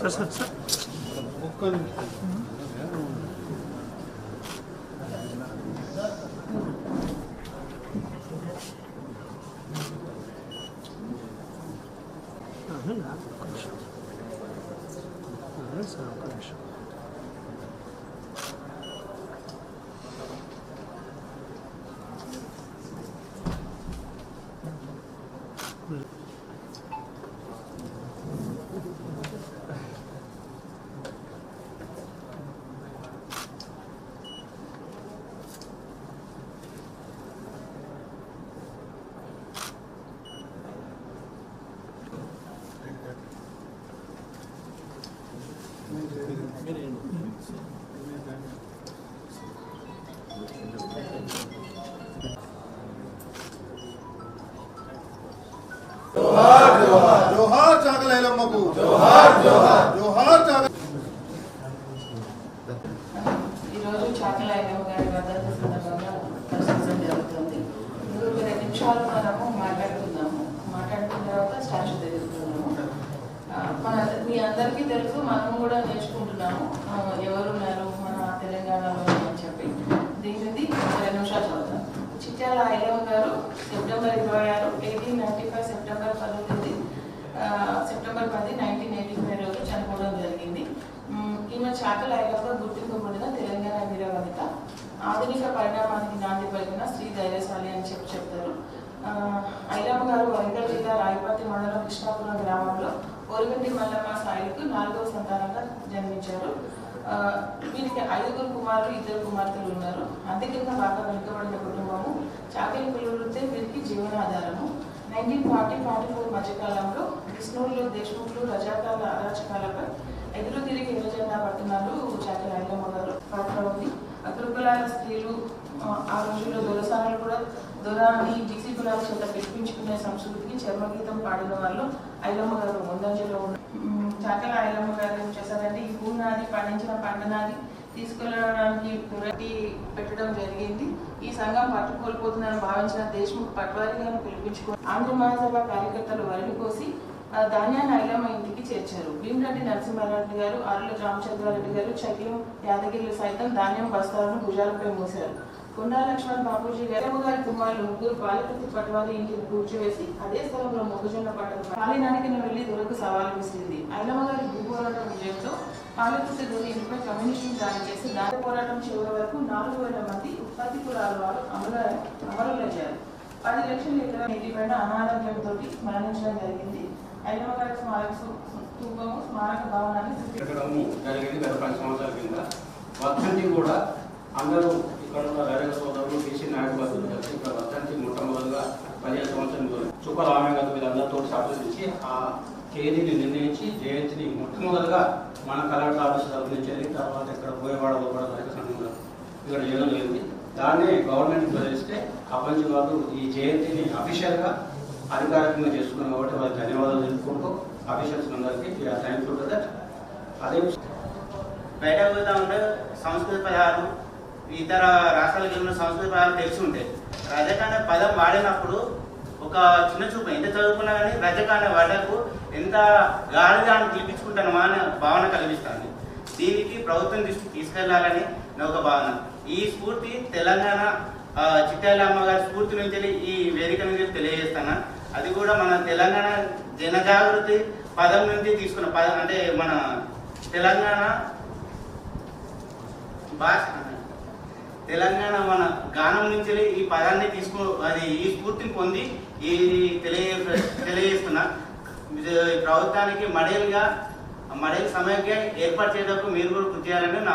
Thank. Mm-hmm. you. जोहार जोहार जोहार चाकलेलम्मा को जोहार जोहार जोहार తెలుసు మనం కూడా నేర్చుకుంటున్నాము. ఎవరున్నారు మన తెలంగాణలో అని చెప్పి. దీనిది రెండు నిమిషాలు చదువుతాం చిట్యాల ఐలమ్మ గారు సెప్టెంబర్ ఇరవై ఆరు ఎయిటీన్ నైన్టీ ఫైవ్ సెప్టెంబర్ పదో సెప్టెంబర్ పది నైన్టీన్ ఎయిటీ ఫైవ్ రోజు చనిపోవడం జరిగింది. ఈమె చాకల ఐలమ్మ గుర్తింపు పొందిన తెలంగాణ వీరవనిత. ఆధునిక పరిణామానికి నాంది పలికిన శ్రీ ధైర్యశాలి అని చెప్పి చెప్తారు. ఐలమ్మ గారు వరంగల్ జిల్లా రాయపతి మండలం కృష్ణాపురం గ్రామంలో ఓరిగంటి మల్లమ్మ సాయిలకు నాలుగవ సంతానంగా జన్మించారు. వీరికి ఐదుగురు కుమారులు ఇద్దరు కుమార్తెలు ఉన్నారు. అంతకింద బాగా వెనుకబడిన కుటుంబము చాకలి పిల్లలతో వీరికి జీవనాధారము. నైన్టీన్ ఫార్టీ ఫార్టీ ఫోర్ మధ్యకాలంలో కృష్ణూరులో దేశ్ముఖులు రజాకాల అరాచకాలపై ఎదురు తిరిగి యువజెండా పడుతున్నారు చాకలి ఐలమ్మ గారు పాత్ర ఉంది. అగ్రకులాల స్త్రీలు ఆ, రోజుల్లో దొరసానులు కూడా దొరాన్ని అని కులాల చేత పిలిపించుకునే సంస్కృతికి చర్మగీతం పాడిన వాళ్ళు ఐలమ్మ గారు ముందంజలో ఉన్నారు చాకల ఐలమ్మ గారు ఏం చేశారంటే ఈ భూనాది నాది పండించిన పంట నాది తీసుకెళ్ళడానికి పురటి పెట్టడం జరిగింది. ఈ సంఘం పట్టు కోల్పోతుందని భావించిన దేశ్ముఖ్ పట్వారి గారిని పిలిపించుకుని ఆంధ్ర మహాసభ కార్యకర్తలు వరిని కోసి ఆ ధాన్యాన్ని ఐలమ్మ ఇంటికి చేర్చారు. భీమరెడ్డి నరసింహారెడ్డి గారు ఆరుల రామచంద్రారెడ్డి గారు చకిలం యాదగిరిలు సైతం ధాన్యం బస్తాలను భుజాలపై మోశారు. కొండా లక్ష్మణ్ బాపూజీ గారి కుమారులు ముగ్గురు బాలికృతి పటవారి ఇంటికి కూర్చోవేసి అదే స్థలంలో మొక్కజొన్న పంటలు కాలినానికి వెళ్ళి దొరకు సవాలు విసిరింది. ఐలమ్మ గారి భూపోరాటం విజయంతో పాలకృతి దొరి ఇంటిపై కమ్యూనిస్టులు దాడి చేసి దాని పోరాటం చివరి వరకు నాలుగు వేల మంది ఉత్పత్తి కులాల వారు అమర అమరులయ్యారు. పది లక్షల లీటర్ల నీటిపైన అనారోగ్యంతో మరణించడం జరిగింది. ఐలమ్మ గారి స్మారక స్థూపము స్మారక భవనాన్ని జరిగింది గత పది సంవత్సరాల కింద. వర్ధంతి కూడా అందరూ ఇక్కడ ఉన్న సోదరులు బీసీ నాయకులు అందరూ కలిసి ఇక్కడ వర్ధంతి మొట్టమొదటిగా పదిహేను సంవత్సరం చుక్కల ఆమె గత వీళ్ళందరితో సంప్రదించి ఆ తేదీని నిర్ణయించి జయంతిని మొట్టమొదటిగా మన కలెక్టర్ ఆఫీస్ తరఫు తర్వాత ఇక్కడ పోయేవాడలో కూడా రైతు సంఘంలో ఇక్కడ చేయడం జరిగింది. దాన్ని గవర్నమెంట్ ప్రవేశిస్తే అప్పటి వాళ్ళు ఈ జయంతిని అఫీషియల్గా అధికారికంగా చేసుకున్నాం కాబట్టి వాళ్ళకి ధన్యవాదాలు తెలుపుకుంటూ అఫీషియల్స్ అందరికీ థ్యాంక్ యూ దట్ అదే బయట పోతా ఉంటే సంస్కృత పదాలు ఇతర రాష్ట్రాలకు వెళ్ళిన సంస్కృతి పదాలు తెలిసి ఉంటాయి రజక అనే పదం వాడినప్పుడు ఒక చిన్న చూపు ఎంత చదువుకున్నా కానీ రజక అనే వడకు ఎంత గాలిగా అని పిలిపించుకుంటానమా అనే భావన కలిగిస్తాను దీనికి ప్రభుత్వం దృష్టి తీసుకెళ్ళాలని నా ఒక భావన. ఈ స్ఫూర్తి తెలంగాణ చిట్టాల అమ్మగారి స్ఫూర్తి నుంచి ఈ వేదిక నుంచి తెలియజేస్తాను? అది కూడా మన తెలంగాణ జనజాగృతి పదం నుంచి తీసుకున్న పదం అంటే మన తెలంగాణ భాష తెలంగాణ మన గానం నుంచి ఈ పదాన్ని తీసుకో అది ఈ స్ఫూర్తిని పొంది ఈ తెలియ తెలియజేస్తున్నా. ఇది ప్రభుత్వానికి మడేలుగా మడేలు సమయంగా ఏర్పాటు చేయడానికి మీరు కూడా కృషి చేయాలని నా